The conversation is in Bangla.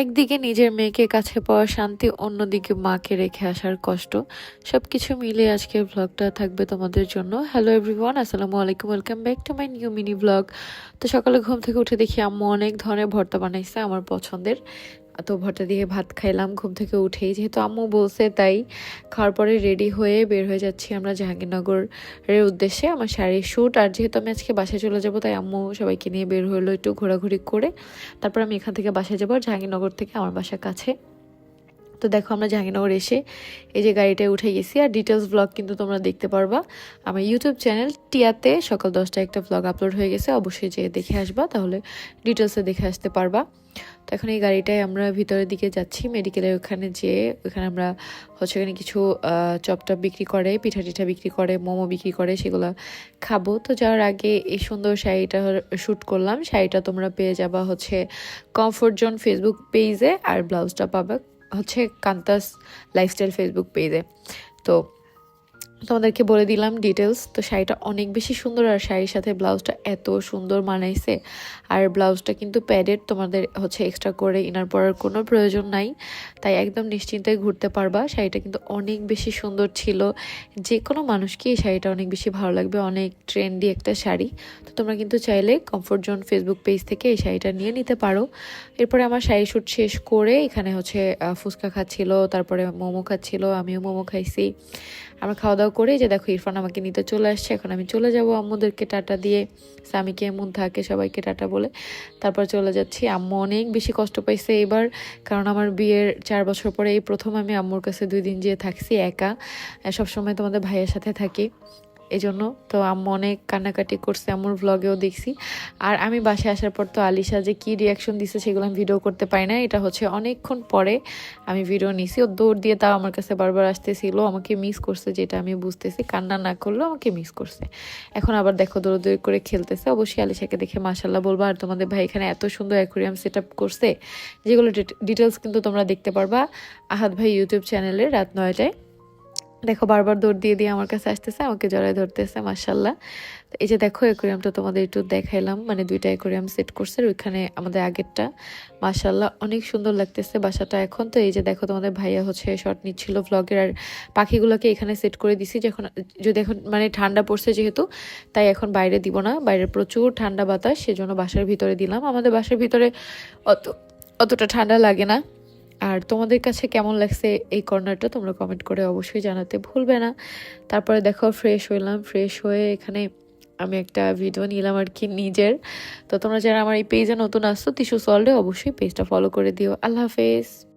একদিকে নিজের মেয়েকে কাছে পাওয়ার শান্তি, অন্যদিকে মাকে রেখে আসার কষ্ট। সব কিছু মিলে আজকের ব্লগটা থাকবে তোমাদের জন্য। হ্যালো এভরিওয়ান আসসালামু আলাইকুম welcome back to my new mini blog তো সকালে ঘুম থেকে উঠে দেখি আম্মু অনেক ধরনের ভর্তা বানাইছে আমার পছন্দের। তো ভর্তা দিয়ে ভাত খাইলাম, ঘুম থেকে উঠেই। যেহেতু আম্মু বলছে তাই খাওয়ার পরে রেডি হয়ে বের হয়ে যাচ্ছি আমরা জাহাঙ্গীরনগরের উদ্দেশ্যে আমার শাড়ির শ্যুট আর যেহেতু আমি আজকে বাসায় চলে যাব, তাই আম্মু সবাইকে নিয়ে বের হলো একটু ঘোরাঘুরি করে। তারপর আমি এখান থেকে বাসায় যাব জাহাঙ্গীরনগর থেকে আমার বাসার কাছে। তো দেখো আমরা জাহাঙ্গীরনগর এসে এই যে গাড়িটায় উঠে গেছি। আর ডিটেলস ব্লগ কিন্তু তোমরা দেখতে পারবা। আমার ইউটিউব চ্যানেল টিয়াতে সকাল দশটা একটা ব্লগ আপলোড হয়ে গেছে। অবশ্যই যে দেখে আসবা, তাহলে ডিটেলসে দেখে আসতে পারবা। তো এখন এই গাড়িটায় আমরা ভিতরের দিকে যাচ্ছি। মেডিকেলের ওখানে যেয়ে ওখানে আমরা হচ্ছে এখানে কিছু চপটপ বিক্রি করে পিঠা টিঠা বিক্রি করে, মোমো বিক্রি করে, সেগুলো খাব। তো যাওয়ার আগে এই সুন্দর শাড়িটা শ্যুট করলাম। শাড়িটা তোমরা পেয়ে যাবা হচ্ছে কমফোর্ট জোন ফেসবুক পেজে আর ব্লাউজটা পাবা হচ্ছে কান্তাস লাইফস্টাইল ফেসবুক পেজে তো তোমাদেরকে বলে দিলাম ডিটেলস তো শাড়িটা অনেক বেশি সুন্দর আর শাড়ির সাথে ব্লাউজটা এত সুন্দর মানাইছে। আর ব্লাউজটা কিন্তু প্যাডেড তোমাদের হচ্ছে এক্সট্রা করে ইনার পরার কোনো প্রয়োজন নাই। তাই একদম নিশ্চিন্তায় ঘুরতে পারবা। শাড়িটা কিন্তু অনেক বেশি সুন্দর ছিল। যে কোনো মানুষকে এই শাড়িটা অনেক বেশি ভালো লাগবে। অনেক ট্রেন্ডি একটা শাড়ি। তো তোমরা কিন্তু চাইলে কমফোর্ট জোন ফেসবুক পেজ থেকে এই শাড়িটা নিয়ে নিতে পারো। এরপরে আমার শাড়ি শ্যুট শেষ করে এখানে হচ্ছে ফুচকা খাচ্ছিল, তারপরে মোমো খাচ্ছিল, আমিও মোমো খাইছি। আমরা খাওয়া দাওয়া করে যে দেখো ইরফান আমাকে নিতে চলে আসছে। এখন আমি চলে যাব আম্মুদেরকে টাটা দিয়ে, স্বামীকে এমন থাকে সবাইকে টাটা বলে। তারপর চলে যাচ্ছি। আম্মু অনেক বেশি কষ্ট পাইছে এবার, কারণ আমার বিয়ের চার বছর পরে এই প্রথম আমি আম্মুর কাছে দুই দিন যেয়ে থাকছি একা। সবসময় তোমাদের ভাইয়ের সাথে থাকি। এই জন্য তো আম্মু অনেক কান্নাকাটি করছে, আম্মুর ভ্লগেও দেখছি। আর আমি বাসায় আসার পর তো আলিশা যে কি রিয়াকশন দিছে সেগুলো আমি ভিডিও করতে পারি না এটা হচ্ছে অনেকক্ষণ পরে আমি ভিডিও নিছি। ও দৌড় দিয়ে তাও আমার কাছে বারবার আসতেছিল, আমাকে মিস করছে যেটা আমি বুঝতেছি। কান্না না করলেও আমাকে মিস করছে। এখন আবার দেখো দৌড়দৌড়ি করে খেলতেছে। অবশ্যই আলিশাকে দেখে মাসাল্লাহ বলব। আর তোমাদের ভাই এখানে এত সুন্দর অ্যাকোরিয়াম সেট আপ করছে, যেগুলো ডিটেলস কিন্তু তোমরা দেখতে পারবা। আহাদ ভাই ইউটিউব চ্যানেলে রাত নয়টায়। দেখো বারবার দৌড় দিয়ে দিয়ে আমার কাছে আসতেছে, আমাকে জড়ায় ধরতেছে মার্শাল্লাহ এই যে দেখো অ্যাকোরিয়ামটা তোমাদের একটু দেখাইলাম মানে দুইটা অ্যাকোরিয়াম সেট করছে ওইখানে আমাদের আগেরটা। মার্শাল্লাহ অনেক সুন্দর লাগতেছে বাসাটা এখন। তো এই যে দেখো, তোমাদের ভাইয়া হচ্ছে শর্ট নিচ্ছিল ভ্লগের আর পাখিগুলোকে এখানে সেট করে দিছি যখন, যদি এখন মানে ঠান্ডা পড়ছে যেহেতু, তাই এখন বাইরে দিব না। বাইরে প্রচুর ঠান্ডা বাতাস, সেজন্য বাসার ভিতরে দিলাম। আমাদের বাসার ভিতরে অত, অতটা ঠান্ডা লাগে না। আর তোমাদের কাছে কেমন লাগছে এই কর্নারটা তোমরা কমেন্ট করে অবশ্যই জানাতে ভুলবে না। তারপরে দেখো ফ্রেশ হইলাম ফ্রেশ হয়ে এখানে আমি একটা ভিডিও নিলাম আর কি নিজের। তো তোমরা যারা আমার এই পেজে নতুন আসছো তিসু সল্টে অবশ্যই পেজটা ফলো করে দিও। আল্লাহ হাফেজ।